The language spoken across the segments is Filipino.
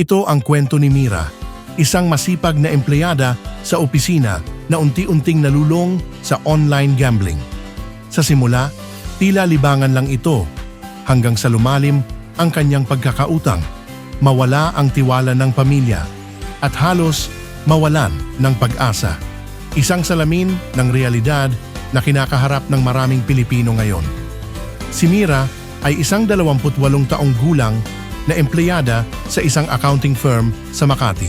Ito ang kwento ni Mira, isang masipag na empleyada sa opisina na unti-unting nalulong sa online gambling. Sa simula, tila libangan lang ito hanggang sa lumalim ang kanyang pagkakautang, mawala ang tiwala ng pamilya at halos mawalan ng pag-asa. Isang salamin ng realidad na kinakaharap ng maraming Pilipino ngayon. Si Mira ay isang 28 taong gulang na empleyada sa isang accounting firm sa Makati.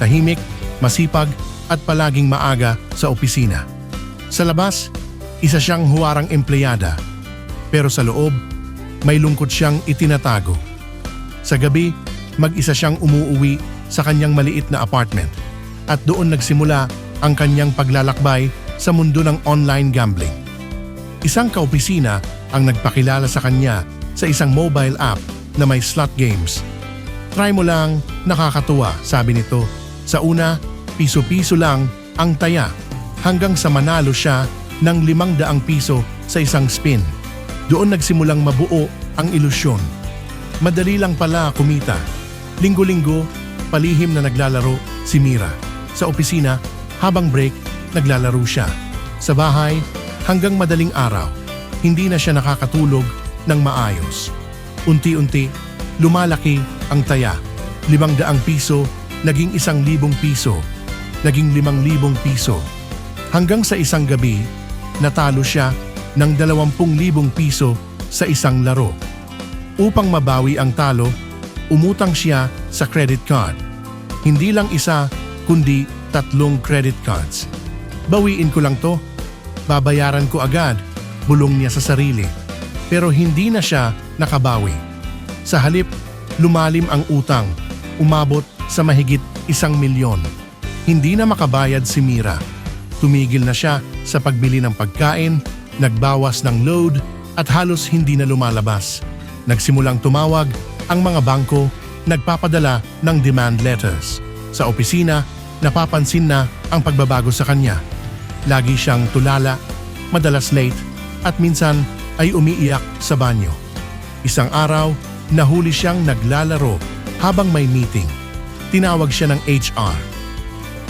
Tahimik, masipag at palaging maaga sa opisina. Sa labas, isa siyang huwarang empleyada. Pero sa loob, may lungkot siyang itinatago. Sa gabi, mag-isa siyang umuuwi sa kanyang maliit na apartment. At doon nagsimula ang kanyang paglalakbay sa mundo ng online gambling. Isang kaopisina ang nagpakilala sa kanya sa isang mobile app na may slot games. Try mo lang, nakakatuwa, sabi nito. Sa una, piso-piso lang ang taya hanggang sa manalo siya ng limang daang piso sa isang spin. Doon nagsimulang mabuo ang ilusyon. Madali lang pala kumita. Linggo-linggo, palihim na naglalaro si Mira. Sa opisina, habang break, naglalaro siya. Sa bahay, hanggang madaling araw, hindi na siya nakakatulog ng maayos. Unti-unti, lumalaki ang taya. Limang daang piso, naging isang libong piso. Naging limang libong piso. Hanggang sa isang gabi, natalo siya ng dalawampung libong piso sa isang laro. Upang mabawi ang talo, umutang siya sa credit card. Hindi lang isa, kundi tatlong credit cards. Bawiin ko lang to. Babayaran ko agad, bulong niya sa sarili. Pero hindi na siya nakabawi. Sa halip, lumalim ang utang, umabot sa mahigit isang milyon. Hindi na makabayad si Mira. Tumigil na siya sa pagbili ng pagkain, nagbawas ng load at halos hindi na lumalabas. Nagsimulang tumawag ang mga bangko, nagpapadala ng demand letters. Sa opisina, napapansin na ang pagbabago sa kanya. Lagi siyang tulala, madalas late, at minsan ay umiiyak sa banyo. Isang araw, nahuli siyang naglalaro habang may meeting. Tinawag siya ng HR.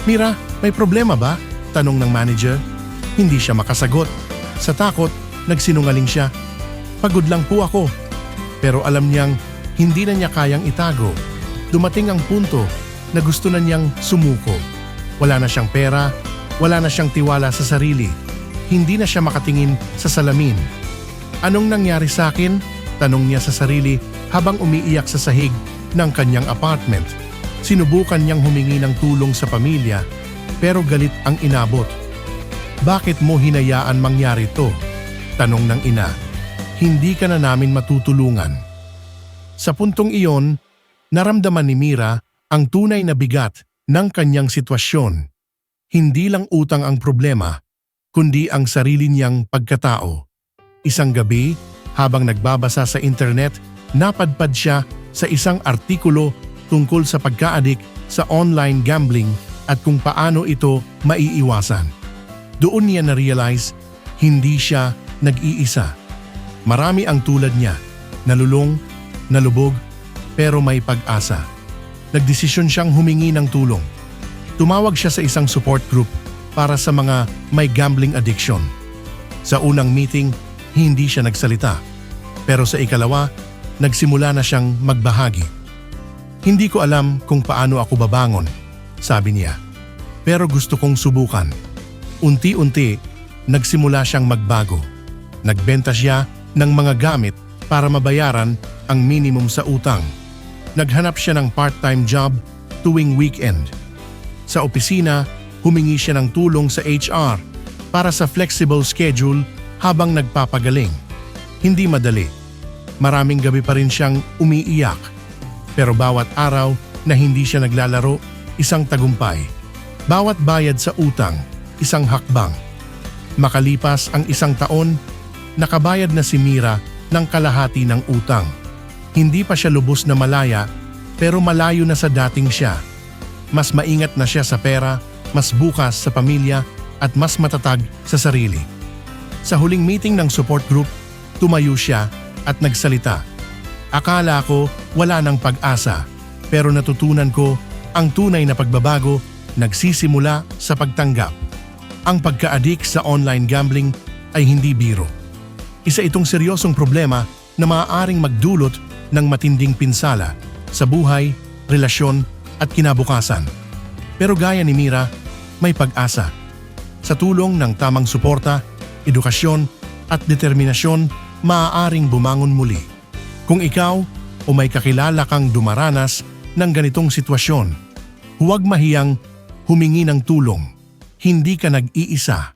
Mira, may problema ba? Tanong ng manager. Hindi siya makasagot. Sa takot, nagsinungaling siya. Pagod lang po ako. Pero alam niyang hindi na niya kayang itago. Dumating ang punto na gusto na niyang sumuko. Wala na siyang pera, wala na siyang tiwala sa sarili. Hindi na siya makatingin sa salamin. Anong nangyari sa akin? Tanong niya sa sarili habang umiiyak sa sahig ng kanyang apartment. Sinubukan niyang humingi ng tulong sa pamilya pero galit ang inabot. Bakit mo hinayaan mangyari to? Tanong ng ina. Hindi ka na namin matutulungan. Sa puntong iyon, naramdaman ni Mira ang tunay na bigat ng kanyang sitwasyon. Hindi lang utang ang problema, kundi ang sarili niyang pagkatao. Isang gabi, habang nagbabasa sa internet, napadpad siya sa isang artikulo tungkol sa pagkaadik sa online gambling at kung paano ito maiiwasan. Doon niya na-realize, hindi siya nag-iisa. Marami ang tulad niya, nalulong, nalubog, pero may pag-asa. Nagdesisyon siyang humingi ng tulong. Tumawag siya sa isang support group para sa mga may gambling addiction. Sa unang meeting, hindi siya nagsalita. Pero sa ikalawa, nagsimula na siyang magbahagi. Hindi ko alam kung paano ako babangon, sabi niya. Pero gusto kong subukan. Unti-unti, nagsimula siyang magbago. Nagbenta siya ng mga gamit para mabayaran ang minimum sa utang. Naghanap siya ng part-time job tuwing weekend. Sa opisina, humingi siya ng tulong sa HR para sa flexible schedule habang nagpapagaling. Hindi madali. Maraming gabi pa rin siyang umiiyak. Pero bawat araw na hindi siya naglalaro, isang tagumpay. Bawat bayad sa utang, isang hakbang. Makalipas ang isang taon, nakabayad na si Mira ng kalahati ng utang. Hindi pa siya lubos na malaya, pero malayo na sa dating siya. Mas maingat na siya sa pera, mas bukas sa pamilya, at mas matatag sa sarili. Sa huling meeting ng support group, tumayo siya at nagsalita. Akala ko wala ng pag-asa, Pero natutunan ko ang tunay na pagbabago nagsisimula sa pagtanggap. Ang pagka-addict sa online gambling ay hindi biro. Isa itong seryosong problema na maaaring magdulot ng matinding pinsala sa buhay, relasyon at kinabukasan. Pero gaya ni Mira, may pag-asa. Sa tulong ng tamang suporta, edukasyon at determinasyon, maaaring bumangon muli. Kung ikaw o may kakilala kang dumaranas ng ganitong sitwasyon, huwag mahiyang humingi ng tulong. Hindi ka nag-iisa.